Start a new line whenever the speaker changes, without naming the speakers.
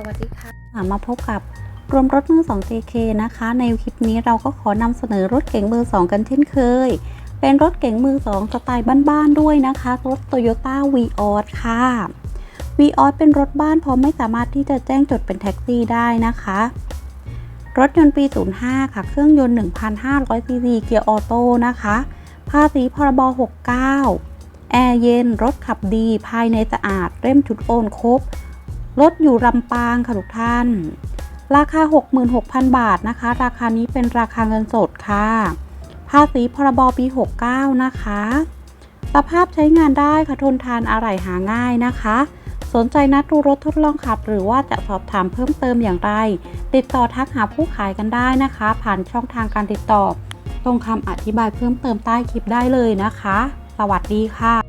สวัสดีค่ะ
มาพบกับรวมรถมือ2 JK นะคะ ในคลิปนี้เราก็ขอนำเสนอรถเก๋งมือ2 กันเช่นเคย เป็นรถเก๋งมือ2สไตล์บ้านๆด้วยนะคะ รถ Toyota v ีออค่ะ v ีออเป็นรถบ้านพราะไม่สามารถที่จะแจ้งจดเป็นแท็กซี่ได้นะคะ รถยนต์ปี 05 ค่ะ เครื่องยนต์ 1,500ซีซีเกียร์ออโต้นะคะ ภาษีพรบ 69 แอร์เย็น รถขับดี ภายในสะอาดเล่มชุดโอนครบ รถอยู่ลำปางค่ะทุกท่าน ราคา 66,000 บาทนะคะ ราคานี้เป็นราคาเงินสดค่ะ ภาษีพรบปี 69 นะคะ สภาพใช้งานได้ค่ะทนทานอะไหล่หาง่ายนะคะ สนใจนัดดูรถทดลองขับ หรือว่าจะสอบถามเพิ่มเติมอย่างไร ติดต่อทักหาผู้ขายกันได้นะคะ ผ่านช่องทางการติดต่อ ตรงคำอธิบายเพิ่มเติมใต้คลิปได้เลยนะคะ สวัสดีค่ะ